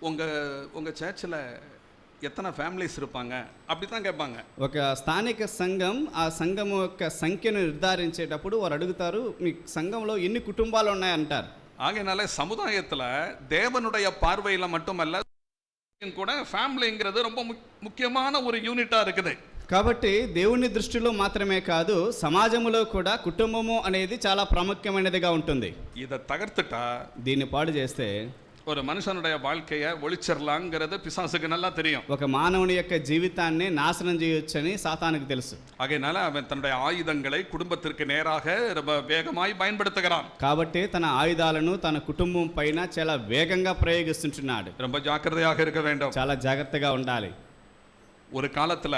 உங்க உங்க சர்ச்சில் எத்தனை ஃபேமிலிஸ் இருப்பாங்க அப்படி தான் கேட்பாங்க ఒక స్థానిక సంఘం ఆ సంఘం యొక్క సంఖ్యను నిర్ధారించేటప్పుడు వారు అడుగుతారు మీ సంఘంలో ఎన్ని కుటుంబాలు ఉన్నాయంటారు ஆகையினால சமுதாயத்துல தேவனுடைய பார்வையில மட்டுமல்ல கூட ஃபேமிலிங்கிறது ரொம்ப முக்- முக்கியமான ஒரு யூனிட்டா இருக்குது కాబట్టి దేవుని దృష్టిలో మాత్రమే కాదు సమాజంలో కూడా కుటుంబము అనేది చాలా ప్రాముఖ్యమైనదిగా ఉంటుంది இதை தகர்த்துட்டா దీన్ని పాడు చేస్తే ஒரு மனுஷனுடைய வாழ்க்கையை ஒழிச்சிடலாங்கிறது பிசாசுக்கு நல்லா தெரியும் ఒక మానవుని యొక్క జీవితాన్ని నాశనం చేయొచ్చని సాతానికి తెలుసు ஆகையினால அவன் தன்னுடைய ஆயுதங்களை குடும்பத்திற்கு நேராக ரொம்ப வேகமாய் பயன்படுத்துகிறான் కాబట్టి తన ఆయుధాలను తన కుటుంబం పైన చాలా వేగంగా ప్రయోగిస్తుంటున్నాడు ரொம்ப ஜாக்கிரதையாக இருக்க வேண்டும் చాలా జాగ్రత్తగా ఉండాలి ஒரு காலத்துல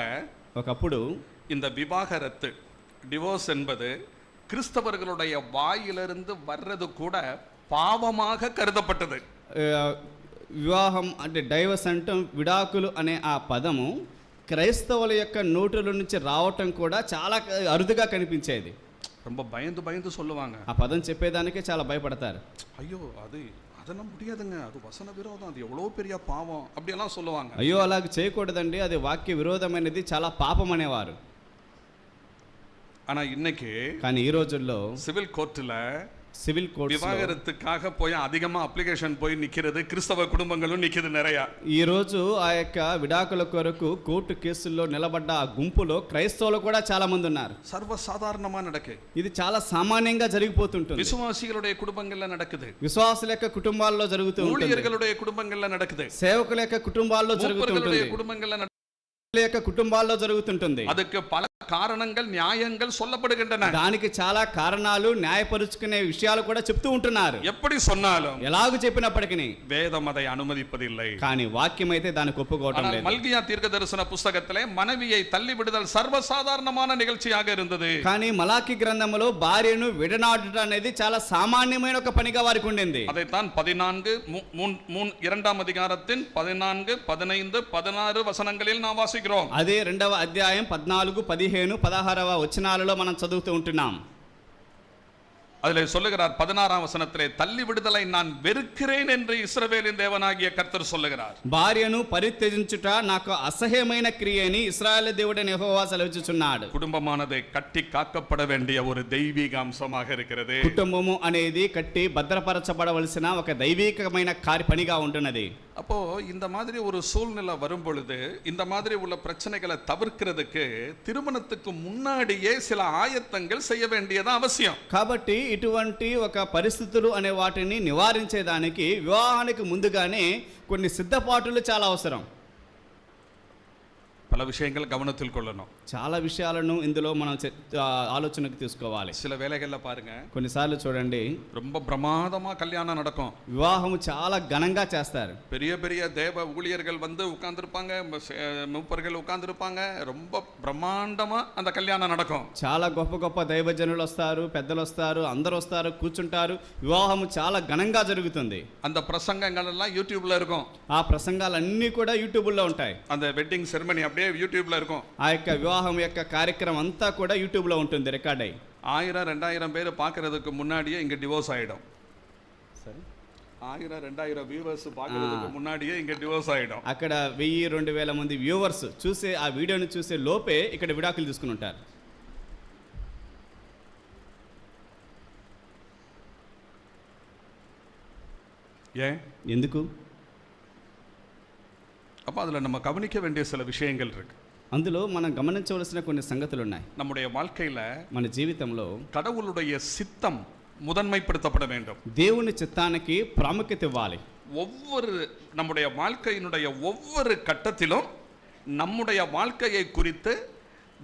ఒకప్పుడు இந்த விவாகரத்து டிவோர்ஸ் என்பது கிறிஸ்தவர்களுடைய வாயிலிருந்து வர்றது கூட பாவமாக கருதப்பட்டது ఆ, వివాహం అంటే డైవర్స్ అంటే విడాకులు అనే ఆ పదము క్రైస్తవుల యొక్క నోటుల నుంచి రావటం కూడా చాలా అరుదుగా కనిపించేది ரொம்ப பயந்து பயந்து சொல்லுவாங்க ఆ పదం చెప్పేదానికే చాలా భయపడతారు ஐயோ அது அதெல்லாம் முடியாதுங்க அது வசன விரோதம் அது எவ்வளோ பெரிய பாவம் அப்படியெல்லாம் சொல்லுவாங்க అయ్యో అలాగ చేయకూడదండి అది వాక్య విరోధమైనది చాలా పాపం అనేవారు ஆனா இன்னைக்கு కానీ ఈ రోజుల్లో சிவில் கோர்ட்டில் సివిల్ కోర్ట్స్ விவாகரத்துக்காக போய் அதிகமா அப்ளிகேஷன் போய் நிக்கிறது கிறிஸ்தவ குடும்பங்களும் நிக்குது நிறைய ఈ రోజు ఆ యొక్క విడాకుల కొరకు కోర్టు కేసుల్లో నిలబడ్డ ఆ గుంపులో క్రైస్తవులు కూడా చాలా మంది ఉన్నారు சர்வசாதாரணமா நடக்கு ఇది చాలా సామాన్యంగా జరిగిపోతుంటుంది விசுவாசிகளுடைய குடும்பங்கள்ல நடக்குது విశ్వాసుల యొక్క కుటుంబాల్లో జరుగుతూ ఉంటుంది ஊழியர்களுடைய குடும்பங்கள்ல நடக்குது సేవకుల యొక్క కుటుంబాల్లో జరుగుతుంటుంది மூப்பர்களுடைய குடும்பங்கள்ல நடக்குது. వ్యక్తుల యొక్క కుటుంబాల్లో జరుగుతుంటుంది அதுக்கு பல காரணங்கள் நியாயங்கள் சொல்லப்படுகின்றன దానికి చాలా కారణాలు న్యాయపరుచుకునే విషయాలు కూడా చెప్తూ ఉంటున్నారు எப்படி சொன்னாலும் ఎలాగ చెప్పినప్పటికీ வேதம் அதை அனுமதிப்பதில்லை కానీ వాక్యం అయితే దానికి ఒప్పుకోవటం ஆனால் లేదు மல்கியா தீர்க்க தரிசன புஸ்தகத்திலே மனைவியை தள்ளி விடுதல் சர்வசாதாரணமான நிகழ்ச்சியாக இருந்தது కానీ మలాకి గ్రంథంలో భార్యను విడనాడుట అనేది చాలా సామాన్యమైన ఒక పనిగా వారికి ఉండింది அதைத்தான் பதினான்கு மூ- மூன்- மூன் இரண்டாம் அதிகாரத்தின் பதினான்கு பதினைந்து பதினாறு வசனங்களில் நாம் வாசிக்கிறோம் అదే రెండవ అధ్యాయం పద్నాలుగు పదిహేను పదహారవ వచనాలలో మనం చదువుతూ ఉంటున్నాం அதில் சொல்லுகிறார் பதினாறாம் வசனத்திலே தள்ளி விடுதலை நான் வெறுக்கிறேன் என்று இஸ்ரவேலின் தேவனாகிய கர்த்தர் சொல்லுகிறார் భార్యను పరిత్యజించుట నాకు అసహ్యమైన క్రియ అని ఇస్రాయేల్ దేవుడని యెహోవా సెలవిచ్చుచున్నాడు குடும்பமானது கட்டி காக்கப்பட வேண்டிய ஒரு தெய்வீக அம்சமாக இருக்கிறது కుటుంబము అనేది కట్టి భద్రపరచబడవలసిన ఒక దైవీకమైన కార్య పనిగా ఉంటున్నది அப்போ இந்த மாதிரி ஒரு சூழ்நிலை வரும் பொழுது இந்த மாதிரி உள்ள பிரச்சனைகளை தவிர்க்கிறதுக்கு திருமணத்துக்கு முன்னாடியே சில ஆயத்தங்கள் செய்ய வேண்டியது அவசியம் కాబట్టి ఇటువంటి ఒక పరిస్థితులు అనే వాటిని నివారించేదానికి వివాహానికి ముందుగానే కొన్ని సిద్ధపాటులు చాలా అవసరం பல விஷயங்கள் கவனத்தில் கொள்ளணும் చాలా విషయాలను ఇందులో మనం చే- ఆ, ఆలోచనకు తీసుకోవాలి சில வேலைகள்ல பாருங்க కొన్నిసార్లు చూడండి ரொம்ப பிரமாதமா கல்யாணம் நடக்கும் వివాహము చాలా ఘనంగా చేస్తారు பெரிய பெரிய தேவ ஊழியர்கள் வந்து உட்கார்ந்துருப்பாங்க மூப்பர்கள் உட்கார்ந்துருப்பாங்க ரொம்ப பிரம்மாண்டமா அந்த கல்யாணம் நடக்கும் చాలా గొప్ప గొప్ప దైవజనులు వస్తారు పెద్దలు వస్తారు అందరూ వస్తారు కూర్చుంటారు వివాహము చాలా ఘనంగా జరుగుతుంది அந்த பிரசங்கங்கள் எல்லாம் யூடியூப்ல இருக்கும் ఆ ప్రసంగాలన్నీ కూడా యూట్యూబ్లో ఉంటాయి அந்த வெட்டிங் செரிமனி அப்படியே யூடியூப்ல இருக்கும் ఆ యొక్క వివాహం యొక్క కార్యక్రమం అంతా కూడా యూట్యూబ్లో ఉంటుంది రికార్డ్ అయ్యి ஆயிரம் ரெண்டாயிரம் பேர் பார்க்கறதுக்கு முன்னாடியே இங்க டிவோர்ஸ் ஆயிடும் సరే ஆயிரம் ரெண்டாயிரம் வியூவர்ஸ் பார்க்கறதுக்கு முன்னாடியே இங்க டிவோர்ஸ் ஆயிடும் అక్కడ వెయ్యి రెండు వేల మంది వ్యూవర్స్ చూసే ఆ వీడియోని చూసే లోపే ఇక్కడ విడాకులు తీసుకుని ఉంటారు ஏன் ఎందుకు அப்ப அதுல நம்ம கவனிக்க வேண்டிய சில விஷயங்கள் இருக்கு అందులో మనం గమనించవలసిన కొన్ని సంగతులు ఉన్నాయి நம்முடைய வாழ்க்கையில మన జీవితంలో கடவுளுடைய சித்தம் முதன்மைப்படுத்தப்பட வேண்டும் దేవుని చిత్తానికి ప్రాముఖ్యత ఇవ్వాలి ஒவ்வொரு நம்முடைய வாழ்க்கையினுடைய ஒவ்வொரு கட்டத்திலும் நம்முடைய வாழ்க்கையை குறித்து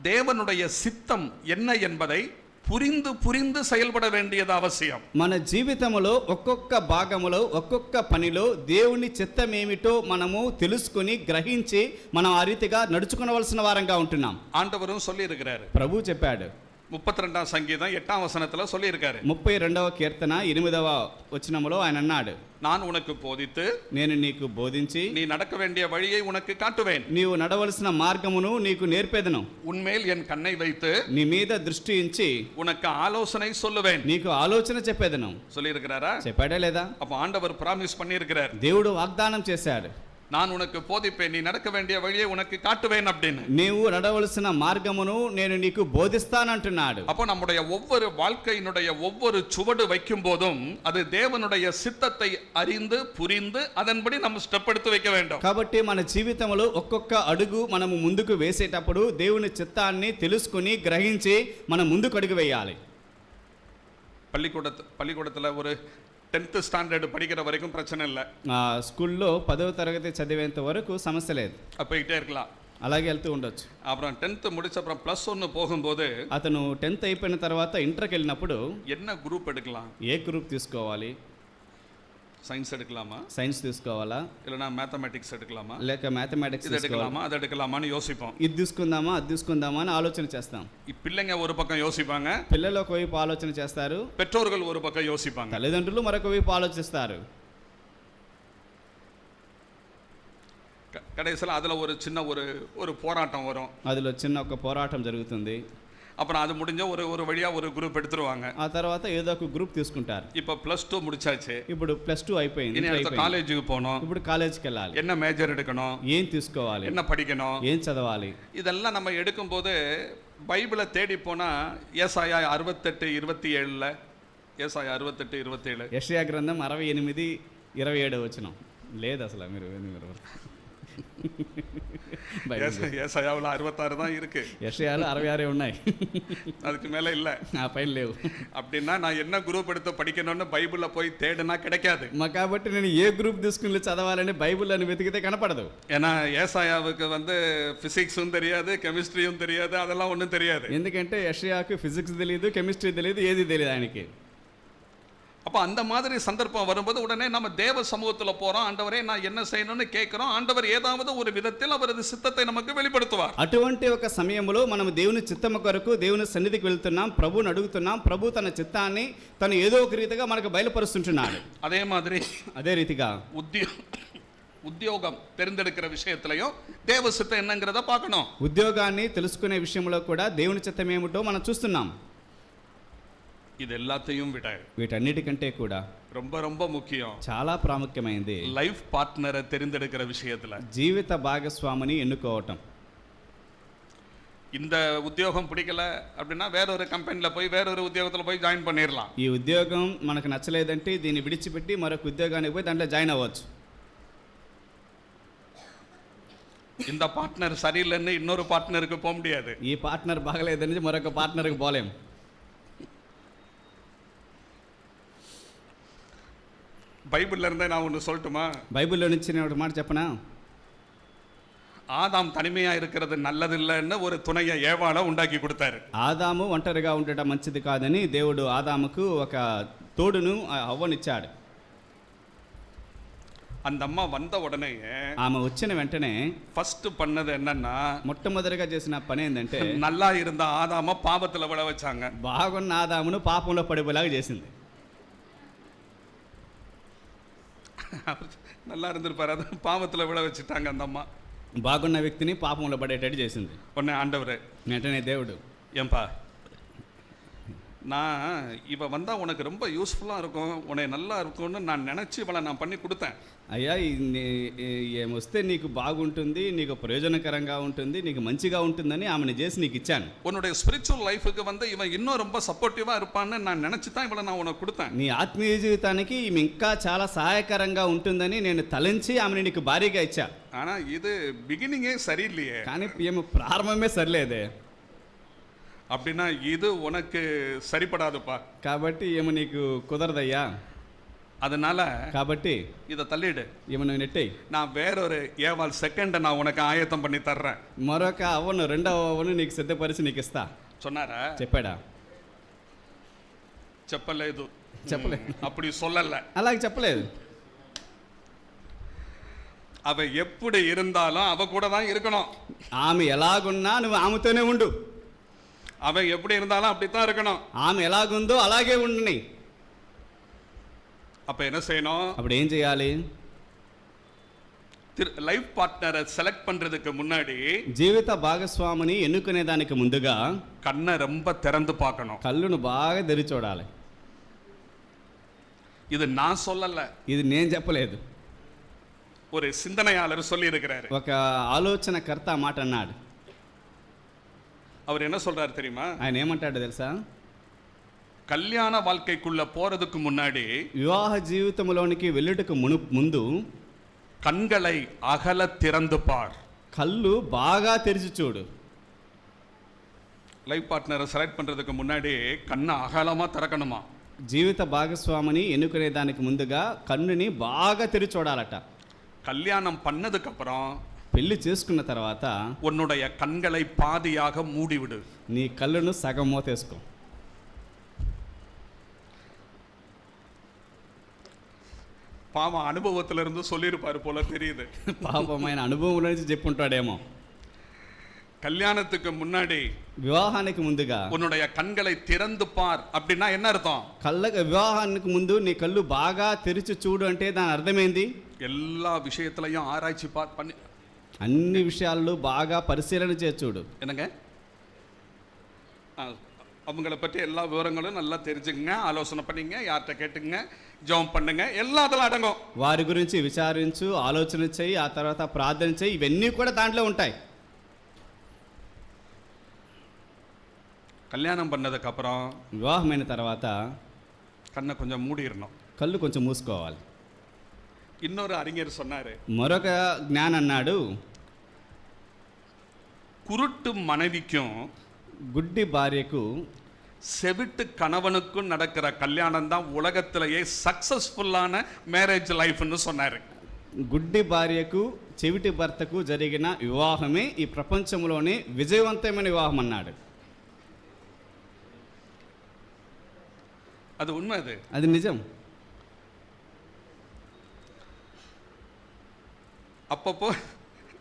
தேவனுடைய சித்தம் என்ன என்பதை புரிந்து புரிந்து செயல்பட வேண்டியது அவசியம் మన జీవితంలో ఒక్కొక్క భాగములో ఒక్కొక్క పనిలో దేవుని చిత్తం ఏమిటో మనము తెలుసుకుని గ్రహించి మనం ఆ రీతిగా నడుచుకునవలసిన వారంగా ఉంటున్నాం ஆண்டவரும் சொல்லி இருக்கிறாரு ప్రభు చెప్పాడు முப்பத்தி ரெண்டாம் சங்கீதம் எட்டாம் வசனத்துல சொல்லியிருக்காரு ముప్పై రెండవ కీర్తన ఎనిమిదవ వచనములో ఆయన అన్నాడు நான் உனக்கு போதித்து నేను నీకు బోధించి நீ நடக்க வேண்டிய வழியை உனக்கு காட்டுவேன் నీవు నడవలసిన మార్గమును నీకు నేర్పేదను உன்மேல் என் கண்ணை வைத்து నీ మీద దృష్టి ఉంచి உனக்கு ஆலோசனை சொல்லுவேன் నీకు ఆలోచన చెప్పేదను சொல்லியிருக்கிறாரா చెప్పాడా లేదా அப்ப ஆண்டவர் பிராமிஸ் பண்ணியிருக்கிறார் దేవుడు వాగ్దానం చేశాడు நான் உனக்கு போதிப்பேன் நீ நடக்க வேண்டிய வழியை உனக்கு காட்டுவேன் அப்படின்னு నీవు నడవలసిన మార్గమును నేను నీకు బోధిస్తానంటున్నాడు அப்போ நம்முடைய ஒவ்வொரு வாழ்க்கையினுடைய ஒவ்வொரு சுவடு வைக்கும் போதும் அது தேவனுடைய சித்தத்தை அறிந்து புரிந்து அதன்படி நம்ம ஸ்டெப் எடுத்து வைக்க வேண்டும் కాబట్టి మన జీవితంలో ఒక్కొక్క అడుగు మనము ముందుకు వేసేటప్పుడు దేవుని చిత్తాన్ని తెలుసుకుని గ్రహించి మనం ముందుకు అడుగు వేయాలి பள்ளிக்கூடத்து பள்ளிக்கூடத்துல ஒரு టెన్త్ స్టాండర్డ్ పడికిற వరకు ప్రచన ఇల్ల స్కూల్లో పదవ తరగతి చదివేంత వరకు సమస్య లేదు పోయిట్టే ఇరుకలా అలాగే వెళ్తూ ఉండొచ్చు అప్పుడు టెన్త్ ముడిచి అప్పుడు ప్లస్ వన్ పోగుంబోదు అతను టెన్త్ అయిపోయిన తర్వాత ఇంటర్కి వెళ్ళినప్పుడు ఎన్న గ్రూప్ ఎడుకలా ఏ గ్రూప్ తీసుకోవాలి சயின்ஸ் எடுக்கலாமா సైన్స్ తీసుకోవాలా இல்லைனா மேத்தமேட்டிக்ஸ் எடுக்கலாமா లేక మ్యాథమెటిక్స్ இது తీసుకోవాలా எடுக்கலாமா அது எடுக்கலாமான்னு யோசிப்போம் ఇది తీసుకుందామా అది తీసుకుందామా అని ఆలోచన చేస్తాం பிள்ளைங்க ஒரு பக்கம் யோசிப்பாங்க పిల్లలు ఒకవైపు ఆలోచన చేస్తారు பெற்றோர்கள் ஒரு பக்கம் யோசிப்பாங்க తల్లిదండ్రులు మరొక వైపు ఆలోచిస్తారు க- கடைசியில் அதில் ஒரு சின்ன ஒரு ஒரு போராட்டம் வரும் అదిలో చిన్న ఒక పోరాటం జరుగుతుంది அப்புறம் அது முடிஞ்ச ஒரு ஒரு வழியாக ஒரு குரூப் எடுத்துருவாங்க ఆ తర్వాత ఏదో ఒక గ్రూప్ తీసుకుంటారు இப்போ ப்ளஸ் டூ முடிச்சாச்சு ఇప్పుడు ప్లస్ టూ అయిపోయింది இனி ఇంటర్ அடுத்த అయిపోయింది. காலேஜுக்கு போகணும் ఇప్పుడు కాలేజ్కి వెళ్ళాలి என்ன மேஜர் எடுக்கணும் ఏం తీసుకోవాలి என்ன படிக்கணும் ఏం చదవాలి இதெல்லாம் நம்ம எடுக்கும்போது பைபிளை தேடி போனால் ஏசாயா அறுபத்தெட்டு இருபத்தி ஏழில் ஏசாயா அறுபத்தெட்டு இருபத்தேழு యషయా గ్రంథం అరవై ఎనిమిది ఇరవై ఏడు వచ్చిన లేదు అసలు మీరు మీరు ஏச- ஏசாயாவுல அறுபத்தாறு தான் இருக்கு యషయాలు అరవై ఆరే ఉన్నాయి அதுக்கு மேலே இல்லை ఆ పైన లేవు அப்படின்னா நான் என்ன குரூப் எடுத்து படிக்கணும்னு பைபிளில் போய் தேடுனா கிடைக்காது మా కాబట్టి నేను ఏ గ్రూప్ తీసుకుని చదవాలని బైబిల్ అని వెతికితే కనపడదు ஏன்னா ஏசாயாவுக்கு வந்து ஃபிசிக்ஸும் தெரியாது கெமிஸ்ட்ரியும் தெரியாது அதெல்லாம் ஒன்றும் தெரியாது ఎందుకంటే యషయాకు ఫిజిక్స్ తెలియదు కెమిస్ట్రీ తెలియదు ఏది తెలియదు ఆయనకి அப்போ அந்த மாதிரி சந்தர்ப்பம் வரும்போது உடனே நம்ம தேவ சமூகத்தில் போகிறோம் ஆண்டவரே நான் என்ன செய்யணும்னு கேட்குறோம் ஆண்டவர் ஏதாவது ஒரு விதத்தில் அவரது சித்தத்தை நமக்கு வெளிப்படுத்துவார் అటువంటి ఒక సమయంలో మనం దేవుని చిత్తము కొరకు దేవుని సన్నిధికి వెళ్తున్నాం ప్రభువుని అడుగుతున్నాం ప్రభు తన చిత్తాన్ని తను ఏదో ఒక రీతిగా మనకు బయలుపరుస్తుంటున్నాడు அதே மாதிரி అదే రీతిగా உத்தியோ உத்தியோகம் தெரிந்தெடுக்கிற விஷயத்திலையும் தேவ சித்தம் என்னங்கிறத பார்க்கணும் ఉద్యోగాన్ని తెలుసుకునే విషయంలో కూడా దేవుని చిత్తం ఏమిటో మనం చూస్తున్నాం இது எல்லாத்தையும் விட వీటన్నిటికంటే కూడా ரொம்ப ரொம்ப முக்கியம் చాలా ప్రాముఖ్యమైనది லைஃப் பார்ட்னரை தெரிந்தெடுக்கிற விஷயத்துல జీవిత భాగస్వామిని ఎన్నుకోవటం இந்த உத்தியோகம் பிடிக்கல அப்படின்னா வேற ஒரு கம்பெனியில் போய் வேற ஒரு உத்தியோகத்தில் போய் ஜாயின் பண்ணிடலாம் ఈ ఉద్యోగం మనకు నచ్చలేదంటే దీన్ని విడిచిపెట్టి మరొక ఉద్యోగానికి పోయి దాంట్లో జాయిన్ అవ్వచ్చు இந்த பார்ட்னர் சரியில்லைன்னு இன்னொரு பார்ட்னருக்கு போக முடியாது ఈ పార్ట్నర్ బాగలేదని మరొక పార్ట్నర్కి పోలేం பைபிளில் இருந்தே நான் ஒன்று சொல்லட்டுமா? బైబిల్లో నుంచి నేను ఒకటి మాట ஆதாம் தனிமையாக இருக்கிறது நல்லதில்லைன்னு ஒரு துணையை ஏவாளை உண்டாக்கி கொடுத்தாரு. ఆదాము ఒంటరిగా ఉండటం మంచిది కాదని దేవుడు ஆதாமுக்கு ఒక తోడును அவ்வனிச்சாடு அந்த அம்மா வந்த உடனே ఆమె வச்சின వెంటనే ஃபர்ஸ்ட் பண்ணது என்னன்னா మొట్టమొదటిగా చేసిన పని ఏంటంటే நல்லா இருந்த ஆதாம பாவத்துல விட வச்சாங்க. బాగున్న ఆదామును పాపంలో పడిపోయేలాగా చేసింది நல்லா இருந்திருப்பாரு அது பாவத்துல விழ வச்சுட்டாங்க அந்த அம்மா బాగున్న వ్యక్తిని పాపంలో పడేటట్టు చేసింది உடனே ஆண்டவரே వెంటనే దేవుడు ஏன்பா நான் இவ வந்தா உனக்கு ரொம்ப யூஸ்ஃபுல்லா இருக்கும் உனக்கு நல்லா இருக்கும்னு நான் நினைச்சு இவளை நான் பண்ணி கொடுத்தேன் అయ్యా ఈ- నీ- ఈ- ఏం వస్తే నీకు బాగుంటుంది నీకు ప్రయోజనకరంగా ఉంటుంది నీకు మంచిగా ఉంటుందని ఆమెను చేసి నీకు ఇచ్చాను உன்னுடைய ஸ்பிரிச்சுவல் லைஃபுக்கு வந்து இவன் இன்னும் ரொம்ப சப்போர்ட்டிவா இருப்பான்னு நான் நினைச்சு தான் இவளை நான் உனக்கு கொடுத்தேன் నీ ఆత్మీయ జీవితానికి ఈమె ఇంకా చాలా సహాయకరంగా ఉంటుందని నేను తలంచి ఆమెను నీకు భారీగా ఇచ్చా ஆனா இது பிகினிங்கே சரியில்லையே కానీ ఈమె ప్రారంభమే సరిలేదే அப்படின்னா இது உனக்கு சரிப்படாதுப்பா కాబట్టి ఈమె నీకు కుదరదయ్యా அதனால కాబట్టి இதை தள்ளிடு ఈమె నువ్వు నెట్టేయి நான் வேறொரு ஏவாள் செகண்டை நான் உனக்கு ஆயத்தம் பண்ணி தர்றேன் మరొక అవ్వను రెండవ అవ్వను నీకు సిద్ధపరిచి నీకు ఇస్తా சொன்னாரா చెప్పాడా చెప్పలేదు చెప్పలేదు. ம், அப்படி சொல்லல అలాగే చెప్పలేదు அவ எப்படி இருந்தாலும் அவ கூட தான் இருக்கணும் ఆమె ఎలాగున్నా నువ్వు ఆమెతోనే ఉండు அவன் எப்படி இருந்தாலும் அப்படித்தான் இருக்கணும் ఆమె ఎలాగుందో అలాగే ఉండని அப்ப என்ன செய்யணும் అప్పుడు ఏం చేయాలి லைஃப் பார்ட்னரை செலக்ட் பண்றதுக்கு முன்னாடி జీవిత భాగస్వామిని ఎన్నుకునే దానికి ముందుగా கண்ணை ரொம்ப திறந்து பார்க்கணும் కళ్ళును బాగా తెరి చూడాలి இது நான் சொல்லல ఇది నేను చెప్పలేదు ஒரு சிந்தனையாளர் சொல்லி இருக்கிறாரு ఒక ఆలోచనకర్త ఆ మాట అన్నాడు அவர் என்ன சொல்றாரு தெரியுமா ఆయన ఏమంటాడు తెలుసా கல்யாண வாழ்க்கைக்குள்ள போறதுக்கு முன்னாடி వివాహ జీవితంలోనికి వెళ్ళుటకు మును ముందు கண்களை அகல திறந்து பார் కళ్ళు బాగా తెరిచి చూడు லைஃப் பார்ட்னரை செலக்ட் பண்றதுக்கு முன்னாடி கண்ணை அகலமா திறக்கணுமா జీవిత భాగస్వామిని ఎన్నుకునే దానికి ముందుగా కన్నుని బాగా తెరి చూడాలట கல்யாணம் பண்ணதுக்கு அப்புறம் పెళ్లి చేసుకున్న తర్వాత உன்னுடைய கண்களை பாதியாக மூடிவிடு నీ కళ్ళును సగం మూతేసుకో பாவம் அனுபவத்துல இருந்து சொல்லியிருப்பாரு போல தெரியுது పాపమైన అనుభవం నుంచి చెప్పుంటాడేమో கல்யாணத்துக்கு முன்னாடி వివాహానికి ముందుగా உன்னுடைய கண்களை திறந்து பார் அப்படின்னா என்ன அர்த்தம் కళ్ళ వివాహానికి ముందు నీ కళ్ళు బాగా తెరిచి చూడు అంటే దాని అర్థమైంది எல்லா விஷயத்திலையும் ஆராய்ச்சி பார் பண்ணி అన్ని విషయాల్లో బాగా పరిశీలన చేసి చూడు என்னங்க ஆ, அவங்கள பற்றி எல்லா விவரங்களும் நல்லா தெரிஞ்சுங்க ஆலோசனை பண்ணிங்க யார்கிட்ட கேட்டுங்க ஜெபம் பண்ணுங்க எல்லா அதெல்லாம் அடங்கும் వారి గురించి విచారించు ఆలోచన చేయి ఆ తర్వాత ప్రార్థన చేయి ఇవన్నీ కూడా దాంట్లో ఉంటాయి கல்யாணம் பண்ணதுக்கு அப்புறம் వివాహమైన తర్వాత கண்ணை கொஞ்சம் மூடிடணும் కళ్ళు కొంచెం మూసుకోవాలి இன்னொரு அறிஞர் சொன்னாரு మరొక జ్ఞాన్ అన్నాడు குருட்டு மனைவிக்கும் గుడ్డి భార్యకు செவிட்டு கணவனுக்கும் நடக்கிற கல்யாணம் தான் உலகத்திலேயே சக்சஸ்ஃபுல்லான மேரேஜ் லைஃப்னு சொன்னாரு గుడ్డి భార్యకు చెవిటి భర్తకు జరిగిన వివాహమే ఈ ప్రపంచంలోనే విజయవంతమైన వివాహం అన్నాడు அது உண்மை அது అది నిజం அப்பப்போ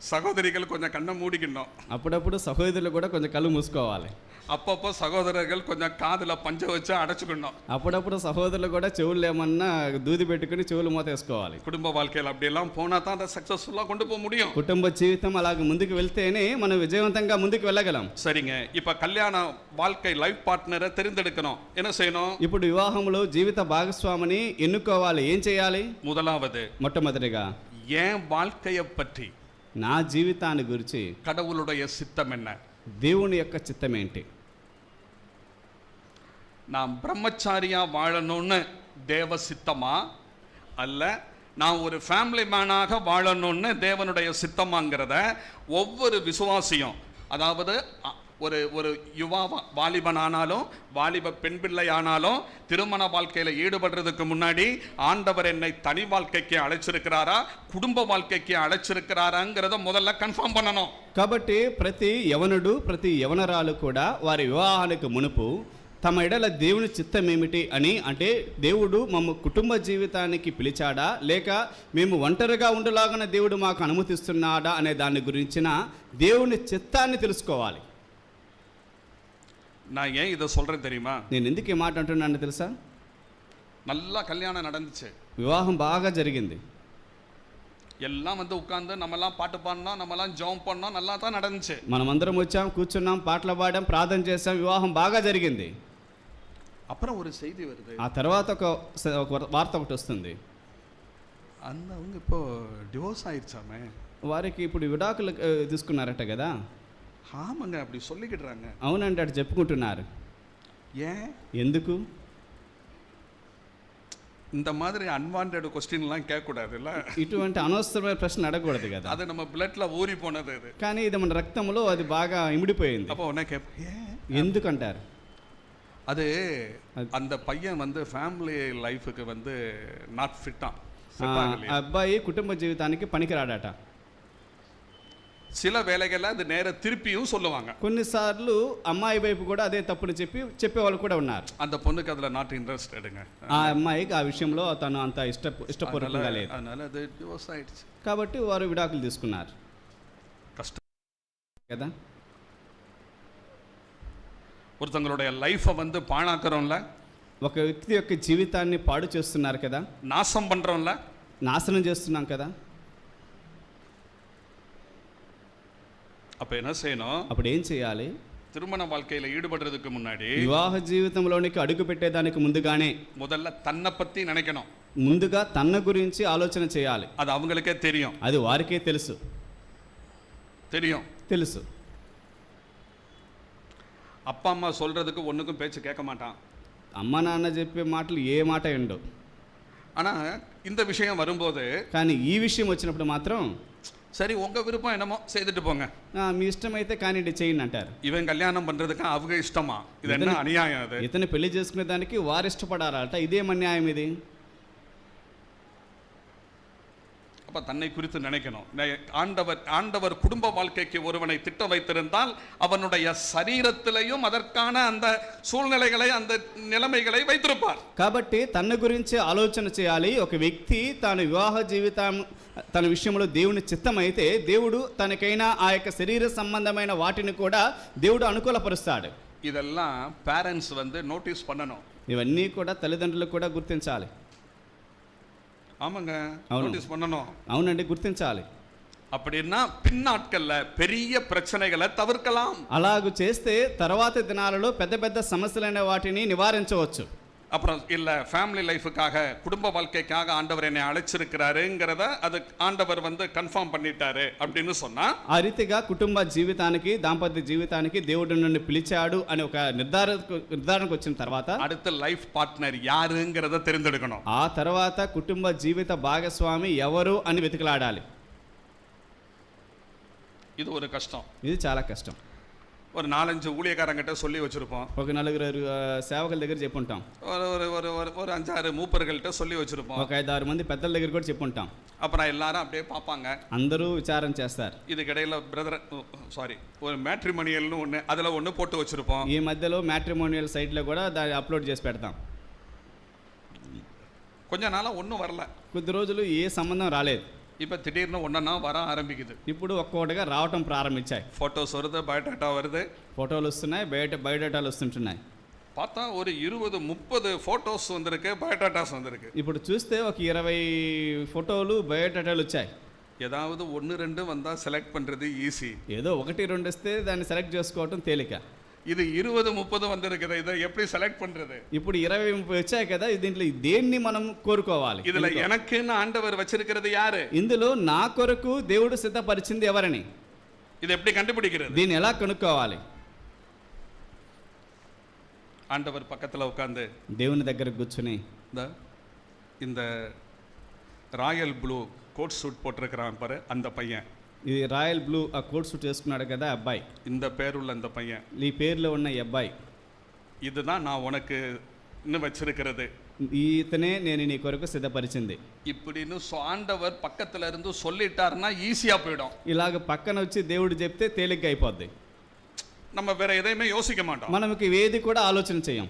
சகோதரிகள் கொஞ்சம் கண்ணை மூடிக்கணும் అప్పుడప్పుడు సహోదరులు కూడా కొంచెం కళ్ళు మూసుకోవాలి அப்பப்போ சகோதரர்கள் கொஞ்சம் காதுல பஞ்ச வச்சு அடைச்சுக்கணும் అప్పుడప్పుడు సహోదరులు కూడా చెవులు ఏమన్నా దూది పెట్టుకుని చెవులు మూత వేసుకోవాలి குடும்ப வாழ்க்கையில் அப்படியெல்லாம் போனா தான் அதை சக்சஸ்ஃபுல்லாக கொண்டு போக முடியும் కుటుంబ జీవితం అలాగ ముందుకు వెళ్తేనే మనం విజయవంతంగా ముందుకు వెళ్ళగలం சரிங்க இப்ப கல்யாண வாழ்க்கை லைஃப் பார்ட்னரை தெரிந்தெடுக்கணும் என்ன செய்யணும் ఇప్పుడు వివాహంలో జీవిత భాగస్వామిని ఎన్నుకోవాలి ఏం చేయాలి முதலாவது మొట్టమొదటిగా என் வாழ்க்கையை பற்றி నా జీవితాన్ని గురించి கடவுளுடைய சித்தம் என்ன దేవుని యొక్క చిత్తం ఏంటి நான் பிரம்மச்சாரியா வாழணும்னு தேவ சித்தமா அல்ல நான் ஒரு ஃபேமிலி மேனாக வாழணும்னு தேவனுடைய சித்தமாங்கிறத ஒவ்வொரு விசுவாசியும் அதாவது அ, ஒரு ஒரு யுவா வா- வாலிபன் ஆனாலும் வாலிப பெண் பிள்ளை ஆனாலும் திருமண வாழ்க்கையில் ஈடுபடுறதுக்கு முன்னாடி ஆண்டவர் என்னை தனி வாழ்க்கைக்கு அழைச்சிருக்கிறாரா குடும்ப வாழ்க்கைக்கு அழைச்சிருக்கிறாராங்கிறத முதல்ல கன்ஃபார்ம் பண்ணணும் కాబట్టి ప్రతి యవనుడు ప్రతి యవనరాలు కూడా వారి వివాహానికి మునుపు తమ ఎడల దేవుని చిత్తం ఏమిటి అని అంటే దేవుడు మమ్మ కుటుంబ జీవితానికి పిలిచాడా లేక మేము ఒంటరిగా ఉండలాగానే దేవుడు మాకు అనుమతిస్తున్నాడా అనే దాని గురించిన దేవుని చిత్తాన్ని తెలుసుకోవాలి நான் ஏன் இதை சொல்றேன் தெரியுமா నేను ఎందుకు ఈ మాట అంటున్నాను తెలుసా நல்லா கல்யாணம் நடந்துச்சு వివాహం బాగా జరిగింది எல்லாம் வந்து உட்கார்ந்து நம்மலாம் பாட்டு பாடினோம் நம்மலாம் ஜெபம் பண்ணோம் நல்லா தான் நடந்துச்சு మనమందరం వచ్చాం కూర్చున్నాం పాటలు పాడాం ప్రార్థన చేసాం వివాహం బాగా జరిగింది அப்புறம் ஒரு செய்தி வருது ఆ తర్వాత ఒక స- ఒక వార్త ఒకటి వస్తుంది அந்த அவங்க இப்போ டிவோர்ஸ் ஆயிடுச்சாமே వారికి ఇప్పుడు విడాకులు ఆ, తీసుకున్నారట కదా ஆமாங்க அப்படி சொல்லிக்கிடுறாங்க అవునండి అటు చెప్పుకుంటున్నారు ஏன் ఎందుకు இந்த மாதிரி அன்வான்ட் கொஸ்டின்லாம் கேட்கக்கூடாதுல்ல ఇటువంటి అనవసరమైన ప్రశ్న అడగకూడదు కదా அது நம்ம பிளட்ல ஊறி போனது அது కానీ ఇది మన రక్తంలో అది బాగా ఇమిడిపోయింది அப்போ உடனே கேட்ப ஏன் ఎందుకంటారు அது அது- அந்த பையன் வந்து ஃபேமிலி லைஃபுக்கு வந்து நாட் ஃபிட்டான் ఆ ఆ అబ్బాయి కుటుంబ జీవితానికి పనికిరాడట சில வேலைகளில் அது நேர திருப்பியும் சொல்லுவாங்க కొన్నిసార్లు అమ్మాయి వైపు కూడా అదే తప్పుని చెప్పి చెప్పేవాళ్ళు కూడా ఉన్నారు அந்த பொண்ணுக்கு அதில் நாட் இன்ட்ரெஸ்டடுங்க ఆ అమ్మాయికి ఆ విషయంలో తను అంత ఇష్ట ఇష్టపూర్వకంగా లేదు அதனால அது டிவோர்ஸ் ஆயிடுச்சு కాబట్టి వారు విడాకులు తీసుకున్నారు கஷ்டம் కదా ஒருத்தங்களுடைய லைஃப்பை வந்து பாழாக்குறோம்ல ఒక వ్యక్తి యొక్క జీవితాన్ని పాడు చేస్తున్నారు కదా நாசம் பண்றோம்ல నాశనం చేస్తున్నాం కదా அப்ப என்ன செய்யணும் అప్పుడు ఏం చేయాలి திருமண வாழ்க்கையில ஈடுபடுறதுக்கு முன்னாடி వివాహ జీవితంలోనికి అడుగు పెట్టేదానికి ముందుగానే முதல்ல தன்னை பத்தி நினைக்கணும் ముందుగా తన గురించి ఆలోచన చేయాలి அது அவங்களுக்கே தெரியும் అది వారికే తెలుసు தெரியும் తెలుసు அப்பா அம்மா சொல்றதுக்கு ஒண்ணுக்கும் பேச்சு கேட்க மாட்டான் అమ్మ నాన్న చెప్పే మాటలు ఏ మాట ఉండవు ஆனா இந்த விஷயம் வரும்போது కానీ ఈ విషయం వచ్చినప్పుడు మాత్రం సరే ఒక్క విరుపం ఏమో చేదుట్టు పోంగ మీ ఇష్టమైతే కానివ్వండి చేయండి అంటారు ఈవెన్ కళ్యాణం పండ్రదుకు అవగ ఇష్టమా ఇదన్నా అన్యాయం అదే ఇతను పెళ్లి చేసుకునే దానికి వారు ఇష్టపడాలట ఇదేం అన్యాయం ఇది அப்ப தன்னை குறித்து நினைக்கணும் நே- ஆண்டவர் ஆண்டவர் குடும்ப வாழ்க்கைக்கு ஒருவனை திட்ட வைத்திருந்தால் அவனுடைய சரீரத்திலையும் அதற்கான அந்த சூழ்நிலைகளை அந்த நிலைமைகளை வைத்திருப்பார் కాబట్టి తన గురించి ఆలోచన చేయాలి ఒక వ్యక్తి తన వివాహ జీవితం తన విషయంలో దేవుని చిత్తమైతే దేవుడు తనకైనా ఆ యొక్క శరీర సంబంధమైన వాటిని కూడా దేవుడు అనుకూలపరుస్తాడు இதெல்லாம் பேரண்ட்ஸ் வந்து நோட்டீஸ் பண்ணணும் ఇవన్నీ కూడా తల్లిదండ్రులు కూడా గుర్తించాలి ஆமாங்க అవును. நோட்டீஸ் பண்ணணும் అవునండి గుర్తించాలి அப்படின்னா பின்னாட்கள்ல பெரிய பிரச்சனைகளை தவிர்க்கலாம் అలాగు చేస్తే తర్వాత దినాలలో పెద్ద పెద్ద సమస్యలైన వాటిని నివారించవచ్చు அப்புறம் இல்ல ஃபேமிலி லைஃபுக்காக குடும்ப வாழ்க்கைக்காக ஆண்டவர் என்னை அழைச்சிருக்கிறாருங்கிறத அது ஆண்டவர் வந்து கன்ஃபார்ம் பண்ணிட்டாரு அப்படின்னு சொன்னா ఆ రీతిగా కుటుంబ జీవితానికి దాంపత్య జీవితానికి దేవుడు నన్ను పిలిచాడు అని ఒక నిర్ధార నిర్ధారణకు వచ్చిన తర్వాత அடுத்து லைஃப் பார்ட்னர் யாருங்கிறத தெரிந்தெடுக்கணும் ఆ తర్వాత కుటుంబ జీవిత భాగస్వామి ఎవరు అని వెతికలాడాలి இது ஒரு கஷ்டம் ఇది చాలా కష్టం ஒரு நாலஞ்சு ஊழியக்காரங்கிட்ட சொல்லி வச்சிருப்போம் ఒక నలుగురు ఆ, సేవకుల దగ్గర చెప్పుంటాం ஒரு ஒரு ஒரு ஒரு ஒரு அஞ்சாறு மூப்பர்கள்ட்ட சொல்லி வச்சிருப்போம் ఒక ఐదారు మంది పెద్దల దగ్గర కూడా చెప్పుంటాం அப்புறம் எல்லாரும் அப்படியே பார்ப்பாங்க అందరూ విచారం చేస్తారు இதுக்கிடையில பிரதர் சாரி ஒரு மேட்ரிமோனியல்னு ஒன்று அதில் ஒன்று போட்டு வச்சிருப்போம் ఈ మధ్యలో మ్యాట్రిమోనియల్ సైట్లో కూడా దాన్ని అప్లోడ్ చేసి పెడతాం கொஞ்ச நாளாக ஒன்றும் வரல కొద్ది రోజులు ఏ సంబంధం రాలేదు இப்போ திடீர்னு ஒன்றா வர ஆரம்பிக்குது ఇప్పుడు ఒక్కొక్కటిగా రావటం ప్రారంభించాయి ஃபோட்டோஸ் வருது பயோடாட்டா வருது ఫోటోలు వస్తున్నాయి బయట బయోడేటాలు వస్తుంటున్నాయి பார்த்தா ஒரு இருபது முப்பது ஃபோட்டோஸ் வந்திருக்கு பயோடாட்டாஸ் வந்திருக்கு ఇప్పుడు చూస్తే ఒక ఇరవై ఫోటోలు బయోడేటాలు వచ్చాయి ஏதாவது ஒன்று ரெண்டு வந்தால் செலக்ட் பண்ணுறது ஈஸி ఏదో ఒకటి రెండు వస్తే దాన్ని సెలెక్ట్ చేసుకోవటం తేలిక இது இருபது முப்பது வந்திருக்குது இதை எப்படி செலக்ட் பண்ணுறது ఇప్పుడు ఇరవై ముప్పై వచ్చాయి కదా దీంట్లో దేన్ని మనం కోరుకోవాలి இதில் எனக்குன்னு ஆண்டவர் வச்சிருக்கிறது யாரு ఇందులో నా కొరకు దేవుడు సిద్ధపరిచింది ఎవరని இதை எப்படி கண்டுபிடிக்கிறது దీన్ని ఎలా కనుక్కోవాలి ஆண்டவர் பக்கத்தில் உட்காந்து దేవుని దగ్గర కూర్చుని இந்த இந்த ராயல் ப்ளூ கோட் சூட் போட்டிருக்கிறான் பாரு அந்த பையன் ఇది రాయల్ బ్లూ ఆ కోట్ సూట్ వేసుకున్నాడు కదా ఆ అబ్బాయి இந்த பேருள்ள அந்த பையன் ఈ పేరులో ఉన్న ఈ అబ్బాయి இதுதான் நான் உனக்கு இன்னும் வச்சிருக்கிறது ఈతనే నేను నీ కొరకు సిద్ధపరిచింది இப்படின்னு சொ- ஆண்டவர் பக்கத்துல இருந்து சொல்லிட்டாருன்னா ஈஸியா போயிடும் ఇలాగ పక్కన వచ్చి దేవుడు చెప్తే తేలిగ్గా అయిపోద్ది நம்ம வேற எதையுமே யோசிக்க மாட்டோம் మనకి ఏది కూడా ఆలోచన చేయం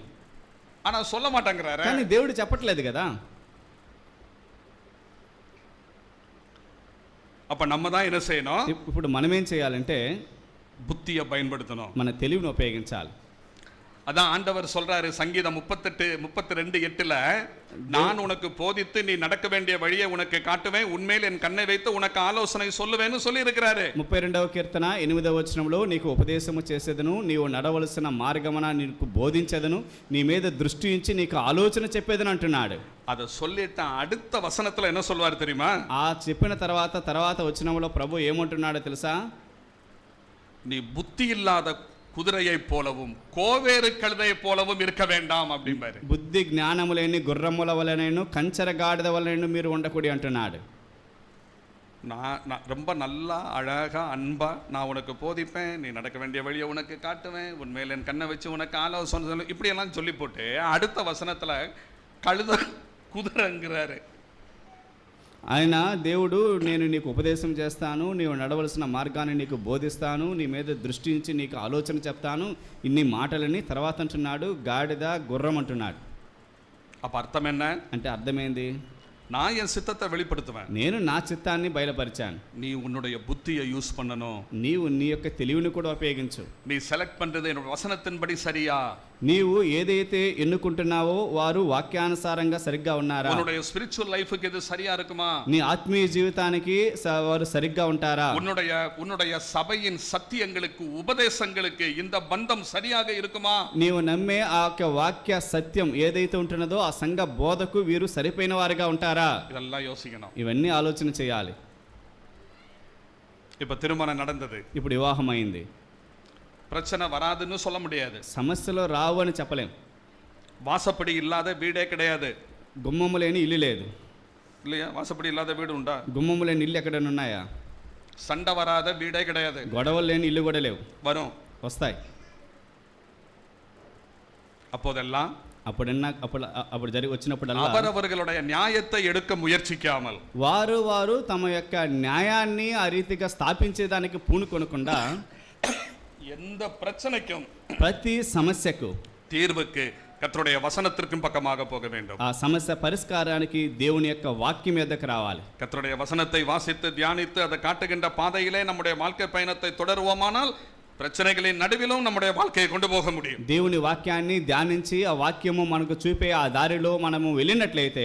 ஆனா சொல்ல மாட்டேங்கிறாரு కానీ దేవుడు చెప్పట్లేదు కదా அப்ப நம்ம தான் என்ன செய்யணும் ఇప్- ఇప్పుడు మనం ఏం చేయాలంటే புத்தியை பயன்படுத்தணும் మన తెలివిని ఉపయోగించాలి அதான் ஆண்டவர் சொல்றாரு சங்கீதம் முப்பத்தெட்டு முப்பத்தி ரெண்டு எட்டுல நான் உனக்கு போதித்து நீ நடக்க வேண்டிய வழியை உனக்கு காட்டுவேன் உண்மையில் என் கண்ணை வைத்து உனக்கு ஆலோசனை சொல்லுவேன்னு சொல்லி இருக்கிறாரு ముప్పై రెండవ కీర్తన ఎనిమిదవ వచనంలో నీకు ఉపదేశము చేసేదను నీవు నడవలసిన మార్గమున నీకు బోధించేదను నీ మీద దృష్టి ఉంచి నీకు ఆలోచన చెప్పేదని అంటున్నాడు அதை சொல்லிட்ட அடுத்த வசனத்துல என்ன சொல்வார் தெரியுமா ఆ చెప్పిన తర్వాత తర్వాత వచనంలో ప్రభు ఏమంటున్నాడో తెలుసా நீ புத்தி இல்லாத குதிரையை போலவும் கோவேறு கழுதை போலவும் இருக்க வேண்டாம் அப்படிம்பாரு బుద్ధి జ్ఞానము లేని గుర్రముల వలనను కంచర గాడిద వలనను మీరు ఉండకూడి అంటున్నాడు நான் நான் ரொம்ப நல்லா அழகா அன்பா நான் உனக்கு போதிப்பேன் நீ நடக்க வேண்டிய வழியை உனக்கு காட்டுவேன் உண்மையில் என் கண்ணை வச்சு உனக்கு ஆலோசனை சொல்லு இப்படியெல்லாம் சொல்லி போட்டு அடுத்த வசனத்துல கழுத குதிரைங்கிறாரு ఆయన దేవుడు నేను నీకు ఉపదేశం చేస్తాను నీవు నడవలసిన మార్గాన్ని నీకు బోధిస్తాను నీ మీద దృష్టించి నీకు ఆలోచన చెప్తాను ఇన్ని మాటలని తర్వాత అంటున్నాడు గాడిద గుర్రం అంటున్నాడు. అప్పుడు అర్థమేనా అంటే అర్థమైంది நான் என் சித்தத்தை வெளிப்படுத்துவேன் నేను నా చిత్తాన్ని బయలుపరిచాను நீ உன்னுடைய புத்தியை யூஸ் பண்ணணும் నీవు నీ యొక్క తెలివిని కూడా ఉపయోగించు நீ செலக்ட் பண்றது என்னோட வசனத்தின்படி சரியா నీవు ఏదైతే ఎన్నుకుంటున్నావో వారు వాక్యానుసారంగా సరిగ్గా ఉన్నారా உன்னுடைய ஸ்பிரிச்சுவல் லைஃபுக்கு இது சரியா இருக்குமா నీ ఆత్మీయ జీవితానికి స- వారు సరిగ్గా ఉంటారా உன்னுடைய உன்னுடைய சபையின் சத்தியங்களுக்கு உபதேசங்களுக்கு இந்த பந்தம் சரியாக இருக்குமா నీవు నమ్మే ఆ యొక్క వాక్య సత్యం ఏదైతే ఉంటున్నదో ఆ సంఘ బోధకు వీరు సరిపోయిన వారిగా ఉంటారా இதெல்லாம் யோசிக்கணும் ఇవన్నీ ఆలోచన చేయాలి இப்ப திருமணம் நடந்தது ఇప్పుడు వివాహం అయింది பிரச்சனை வராதுன்னு சொல்ல முடியாது సమస్యలు రావు అని చెప్పలేం வாசப்படி இல்லாத வீடே கிடையாது గుమ్మము లేని ఇల్లు లేదు இல்லையா வாசப்படி இல்லாத வீடு உண்டா గుమ్మము లేని ఇల్లు ఎక్కడైనా ఉన్నాయా சண்டை வராத வீடே கிடையாது గొడవలు లేని ఇల్లు కూడా లేవు வரும் వస్తాయి அப்போதெல்லாம் అప్పుడన్నా అప్పుడు అప్పుడు జరిగి వచ్చినప్పుడల్లా அவரவர்களுடைய நியாயத்தை எடுக்க முயற்சிக்காமல் వారు వారు తమ యొక్క న్యాయాన్ని ఆ రీతిగా స్థాపించేదానికి పూనుకొనకుండా எந்த பிரச்சனைக்கும் ప్రతి సమస్యకు தீர்வுக்கு கர்த்தருடைய வசனத்திற்கும் பக்கமாக போக வேண்டும் ఆ సమస్య పరిష్కారానికి దేవుని యొక్క వాక్యం మీదకి రావాలి கர்த்தருடைய வசனத்தை வாசித்து தியானித்து அதை காட்டுகின்ற பாதையிலே நம்முடைய வாழ்க்கை பயணத்தை தொடருவோமானால் பிரச்சனைகளின் நடுவிலும் நம்முடைய வாழ்க்கையை கொண்டு போக முடியும் దేవుని వాక్యాన్ని ధ్యానించి ఆ వాక్యము మనకు చూపే ఆ దారిలో మనము వెళ్ళినట్లయితే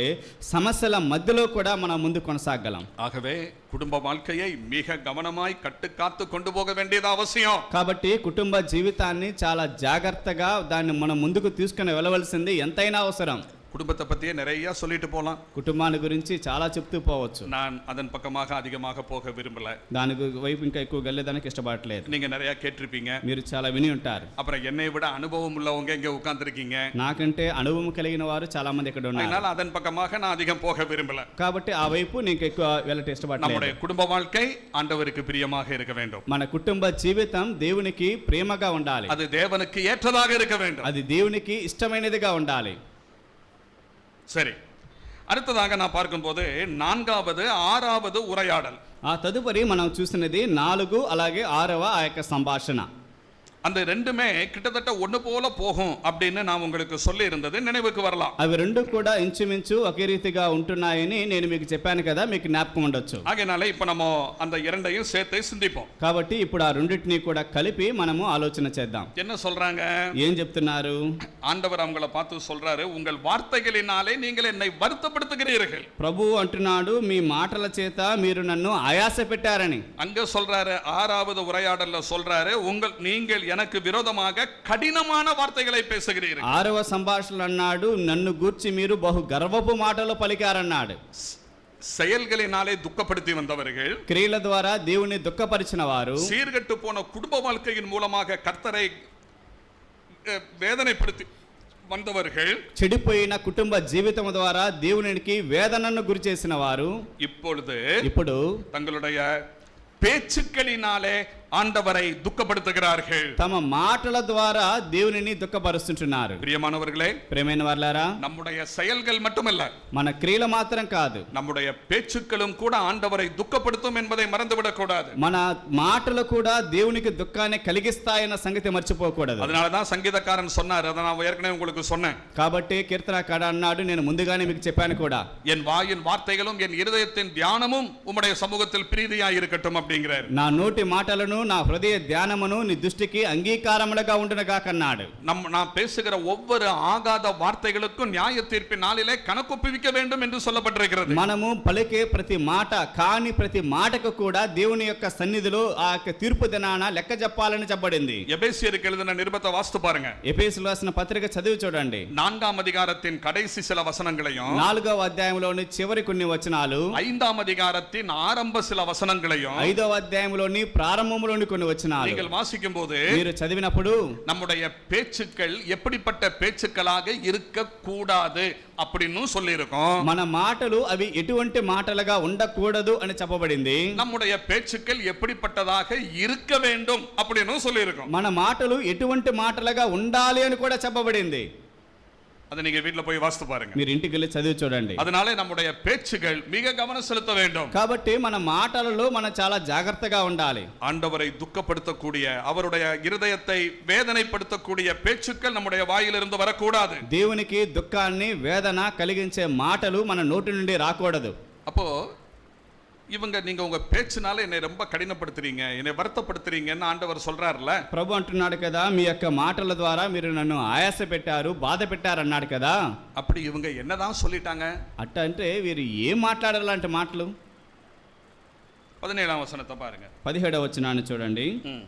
సమస్యల మధ్యలో కూడా మనం ముందు కొనసాగలం ஆகவே குடும்ப வாழ்க்கையை மிக கவனமாய் கட்டுக்காத்து கொண்டு போக வேண்டியது அவசியம் కాబట్టి కుటుంబ జీవితాన్ని చాలా జాగ్రత్తగా దాన్ని మనం ముందుకు తీసుకుని వెళ్ళవలసింది ఎంతైనా అవసరం குடும்பத்தை பத்தியே நிறைய சொல்லிட்டு போலாம் కుటుంబాన్ని గురించి చాలా చెప్తూ పోవచ్చు நான் அதன் பக்கமாக அதிகமாக போக விரும்பல దాని గు- వైపు ఇంకా ఎక్కువ వెళ్ళేదానికి ఇష్టపడట్లేదు நீங்க நிறைய கேட்டிருப்பீங்க మీరు చాలా విని ఉంటారు அப்புறம் என்னை விட அனுபவம் உள்ளவங்க இங்க உட்கார்ந்துருக்கீங்க నాకంటే అనుభవం కలిగిన వారు చాలా మంది ఇక్కడ ఉన్నారు அதனால அதன் பக்கமாக நான் அதிகம் போக விரும்பல కాబట్టి ఆ వైపు నీకు ఎక్కువ వెళ్ళటం ఇష్టపడలేదు நம்முடைய குடும்ப வாழ்க்கை ஆண்டவருக்கு பிரியமாக இருக்க வேண்டும் మన కుటుంబ జీవితం దేవునికి ప్రేమగా ఉండాలి அது தேவனுக்கு ஏற்றதாக இருக்க வேண்டும் అది దేవునికి ఇష్టమైనదిగా ఉండాలి సరే అడుగుదాక నా పార్కుపోదు నాలుగవది ఆరవది ఉరయాడల్ ఆ తదుపరి మనం చూసినది నాలుగు అలాగే ఆరవ ఆ యొక్క సంభాషణ அந்த ரெண்டுமே கிட்டத்தட்ட ஒண்ணு போல போகும் அப்படின்னு நான் உங்களுக்கு சொல்லி இருந்தது நினைவுக்கு வரலாம் అవి రెండు కూడా ఇంచుమించు ఒకే రీతిగా ఉంటున్నాయని నేను మీకు చెప్పాను కదా మీకు జ్ఞాపకం ఉండొచ్చు ஆகையினால இப்ப நம்ம அந்த இரண்டையும் சேர்த்து சிந்திப்போம் కాబట్టి ఇప్పుడు ఆ రెండింటిని కూడా కలిపి మనము ఆలోచన చేద్దాం என்ன சொல்றாங்க ఏం చెప్తున్నారు ஆண்டவர் அவங்கள பார்த்து சொல்றாரு உங்கள் வார்த்தைகளினாலே நீங்கள் என்னை வருத்தப்படுத்துகிறீர்கள் ప్రభు అంటున్నాడు మీ మాటల చేత మీరు నన్ను ఆయాస పెట్టారని அங்க சொல்றாரு ஆறாவது உரையாடல்ல சொல்றாரு உங்கள் நீங்கள் எனக்கு விரோதமாக கடினமான வார்த்தைகளை பேசுகிறீர்கள் ఆరవ సంభాషణ అన్నాడు నన్ను గూర్చి మీరు బహు గర్వపు మాటలు పలికారన్నాడు செயல்களினாலே துக்கப்படுத்தி வந்தவர்கள் క్రియల ద్వారా దేవుని దుఃఖపరిచిన వారు சீர்கெட்டு போன குடும்ப வாழ்க்கையின் மூலமாக கர்த்தரை அஹ், வேதனைப்படுத்தி வந்தவர்கள் చెడిపోయిన కుటుంబ జీవితం ద్వారా దేవునికి వేదనను గురి చేసిన వారు இப்பொழுது ఇప్పుడు தங்களுடைய பேச்சுக்களினாலே ஆண்டவரை துக்கப்படுத்துகிறார்கள் తమ మాటల ద్వారా దేవునిని దుఃఖపరుస్తుంటున్నారు பிரியமானவர்களே ప్రేమైన వాళ్ళారా நம்முடைய செயல்கள் மட்டுமல்ல మన క్రియలు మాత్రం కాదు நம்முடைய பேச்சுக்களும் கூட ஆண்டவரை துக்கப்படுத்தும் என்பதை மறந்துவிடக் கூடாது మన మాటలు కూడా దేవునికి దుఃఖాన్ని కలిగిస్తాయన్న సంగతి మర్చిపోకూడదు அதனாலதான் சங்கீதக்காரன் சொன்னார் அதை நான் ஏற்கனவே உங்களுக்கு சொன்னேன் కాబట్టి కీర్తనకాడ అన్నాడు నేను ముందుగానే మీకు చెప్పాను కూడా என் வாயின் வார்த்தைகளும் என் இருதயத்தின் தியானமும் உம்முடைய சமூகத்தில் பிரீதியா இருக்கட்டும் அப்படிங்கிறார் నా నోటి మాటలను నా హృదయ ధ్యానమును నీ దృష్టికి అంగీకారములుగా ఉండునుగా కన్నాడు நம் நாம் பேசுகிற ஒவ்வொரு ஆகாத வார்த்தைகளுக்கும் நியாய தீர்ப்பின் நாளிலே கணக்கொப்புவிக்க வேண்டும் என்று சொல்லப்பட்டிருக்கிறது మనము పలికే ప్రతి మాట కాని ప్రతి మాటకు కూడా దేవుని యొక్క సన్నిధిలో ఆ యొక్క తీర్పు దినాన లెక్క చెప్పాలని చెప్పబడింది எபேசியருக்கு எழுதின நிருபத்தை வாசித்து பாருங்க ఎపేసులు రాసిన పత్రిక చదివి చూడండి நான்காம் அதிகாரத்தின் கடைசி சில வசனங்களையும் నాలుగవ అధ్యాయంలోని చివరి కొన్ని వచనాలు ஐந்தாம் அதிகாரத்தின் ஆரம்ப சில வசனங்களையும் ఐదవ అధ్యాయంలోని ప్రారంభంలోని కొన్ని వచనాలు நீங்கள் வாசிக்கும் போது మీరు చదివినప్పుడు நம்முடைய பேச்சுக்கள் எப்படிப்பட்ட பேச்சுக்களாக இருக்க கூடாது அப்படின்னு சொல்லியிருக்கோம் మన మాటలు అవి ఎటువంటి మాటలుగా ఉండకూడదు అని చెప్పబడింది நம்முடைய பேச்சுக்கள் எப்படிப்பட்டதாக இருக்க வேண்டும் அப்படின்னு சொல்லியிருக்கோம் మన మాటలు ఎటువంటి మాటలుగా ఉండాలి అని కూడా చెప్పబడింది அதை நீங்க வீட்ல போய் வாசித்து பாருங்க మీరు ఇంటికి వెళ్ళి చదివి చూడండి அதனாலே நம்முடைய பேச்சுகள் மிக கவனம் செலுத்த வேண்டும் కాబట్టి మన మాటలలో మనం చాలా జాగ్రత్తగా ఉండాలి ஆண்டவரை துக்கப்படுத்தக்கூடிய அவருடைய இருதயத்தை வேதனைப்படுத்தக்கூடிய பேச்சுக்கள் நம்முடைய வாயிலிருந்து வரக்கூடாது దేవునికి దుఃఖాన్ని వేదన కలిగించే మాటలు మన నోటి నుండి రాకూడదు அப்போ இவங்க நீங்க உங்க பேச்சுனால என்னை ரொம்ப கடினப்படுத்துறீங்க என்னை வருத்தப்படுத்துறீங்கன்னு ஆண்டவர் சொல்றாருல ప్రభు అంటున్నాడు కదా మీ యొక్క మాటల ద్వారా మీరు నన్ను ఆయాస పెట్టారు బాధ పెట్టారు అన్నాడు కదా அப்படி இவங்க என்னதான் சொல்லிட்டாங்க అట్ట అంటే వీరు ఏం మాట్లాడాలంటే మాటలు பதினேழாம் வசனத்தை பாருங்க పదిహేడవ వచనాన్ని చూడండి ம்.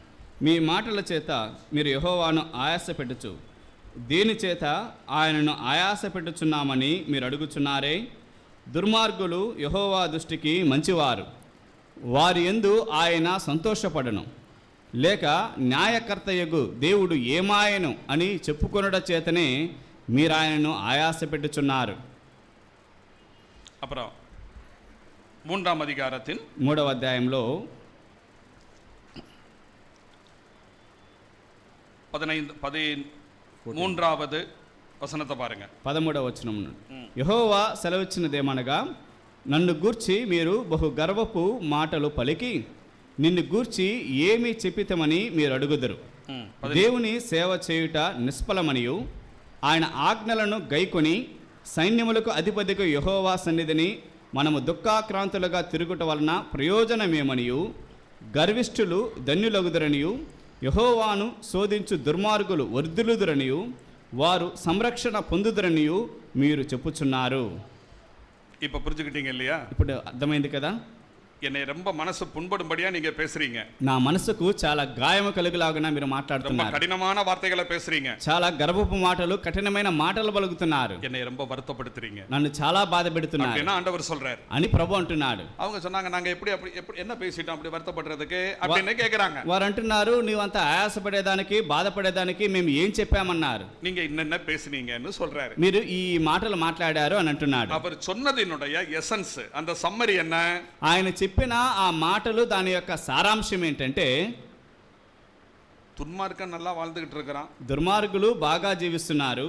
మీ మాటల చేత మీరు యెహోవాను ఆయాస పెట్టుచు దేని చేత ఆయనను ఆయాస పెట్టుచున్నామని మీరు అడుగుచున్నారే దుర్మార్గులు యెహోవా దృష్టికి మంచివారు వారి యందు ఆయన సంతోషపడను లేక న్యాయకర్తయగు దేవుడు ఏమాయను అని చెప్పుకొనుట చేతనే మీరు ఆయనను ఆయాస పెట్టుచున్నారు அப்புறம் மூன்றாம் அதிகாரத்தின் మూడవ అధ్యాయంలో பதினைந்து பதி மூன்றாவது வசனத்தை பாருங்க పదమూడవ వచనం యహోవా సెలవిచ్చినదేమనగా నన్ను గూర్చి మీరు బహు గర్వపు మాటలు పలికి నిన్ను గూర్చి ఏమి చెప్పితమని మీరు అడుగుదరు ம். దేవుని సేవ చేయుట నిష్ఫలమనియు ఆయన ఆజ్ఞలను గైకొని సైన్యములకు అధిపతికి యహోవా సన్నిధిని మనము దుఃఖాక్రాంతులుగా తిరుగుట వలన ప్రయోజనమేమనియు గర్విష్ఠులు ధన్యులగుదరనియు యహోవాను శోధించు దుర్మార్గులు వర్ధిల్లుదురనియు వారు సంరక్షణ పొందుదరని మీరు చెప్పుచున్నారు. ఇప్పుడు ఇప్పుడు అర్థమైంది కదా? என்னை ரொம்ப மனசு புண்படும்படியா நீங்க பேசுறீங்க నా మనసుకు చాలా గాయము కలుగులాగున మీరు ரொம்ப మాట్లాడుతున్నారు கடினமான வார்த்தைகளை பேசுறீங்க చాలా గర్వపు మాటలు కఠినమైన మాటలు పలుకుతున్నారు என்னை ரொம்ப வருத்தப்படுத்துறீங்க నన్ను చాలా బాధ పెడుతున్నారు அப்படின்னா ஆண்டவர் சொல்றாரு అని ప్రభు అంటున్నాడు அவங்க சொன்னாங்க நாங்க எப்படி அப்படி எப்படி என்ன பேசிட்டோம் அப்படி வருத்தப்படுறதுக்கு அப்படின்னு கேக்குறாங்க వారు అంటున్నారు నీవంత ఆయాసపడేదానికి బాధపడేదానికి మేము ఏం చెప్పామన్నారు நீங்க என்னென்ன பேசுனீங்கன்னு சொல்றாரு మీరు ఈ మాటలు మాట్లాడారు అని అంటున్నాడు அவர் சொன்னதினுடைய எசன்ஸ் அந்த சம்மரி என்ன ఆయన చెప్పిన ఆ మాటలు దాని యొక్క సారాంశం ఏంటంటే துன்மார்க்கன் நல்லா வாழ்ந்துகிட்டு இருக்கிறான் దుర్మార్గులు బాగా జీవిస్తున్నారు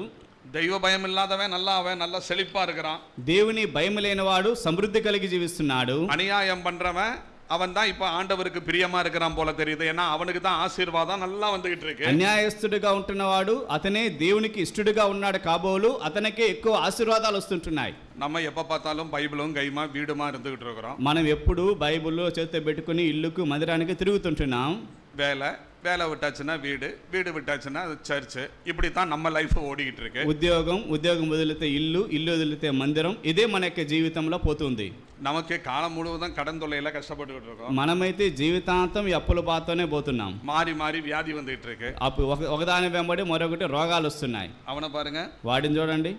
தெய்வ பயம் இல்லாதவன் நல்லா அவன் நல்லா செழிப்பா இருக்கிறான் దేవుని భయం లేనివాడు సమృద్ధి కలిగి జీవిస్తున్నాడు அநியாயம் பண்றவன் அவன் தான் இப்ப ஆண்டவருக்கு பிரியமா இருக்கிறான் போல தெரியுது ஏன்னா அவனுக்கு தான் ஆசீர்வாதம் நல்லா வந்துகிட்டு இருக்கு అన్యాయస్తుడిగా ఉంటున్నవాడు అతనే దేవునికి ఇష్టడుగా ఉన్నాడు కాబోలు అతనికే ఎక్కువ ఆశీర్వాదాలు వస్తుంటున్నాయి நம்ம எப்ப பார்த்தாலும் பைபிளும் கைமா வீடுமா இருந்துகிட்டு இருக்கிறோம் మనం ఎప్పుడు బైబిల్లో చేతితో పెట్టుకుని ఇల్లుకు మందిరానికి తిరుగుతుంటున్నాం வேலை வேலை விட்டாச்சுன்னா வீடு வீடு விட்டாச்சுன்னா சர்ச்சு இப்படி தான் நம்ம லைஃப் ஓடிக்கிட்டு இருக்கு ఉద్యోగం ఉద్యోగం వదిలితే ఇల్లు ఇల్లు వదిలితే మందిరం ఇదే మన యొక్క జీవితంలో పోతుంది நமக்கு காலம் முழுவதும் கடன் தொல்லையில கஷ்டப்பட்டுக்கிட்டு இருக்கோம் మనమైతే జీవితాంతం ఈ అప్పుల బాధతోనే పోతున్నాం மாறி மாறி வியாதி வந்துகிட்டு இருக்கு అప్పు ఒక ఒకదాని వెంబడి మరొకటి రోగాలు వస్తున్నాయి அவனை பாருங்க వాడిని చూడండి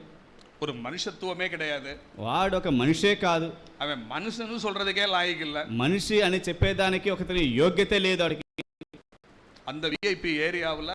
ஒரு మనిషత్వమే கிடையாது వాడు ఒక మనిషే కాదు அவன் மனுஷன்னு சொல்றதுக்கே லாய்க்கு இல்ல మనిషి అని చెప్పేదానికి ఒకతని యోగ్యత లేదు వాడికి அந்த விஐபி ஏரியாவுல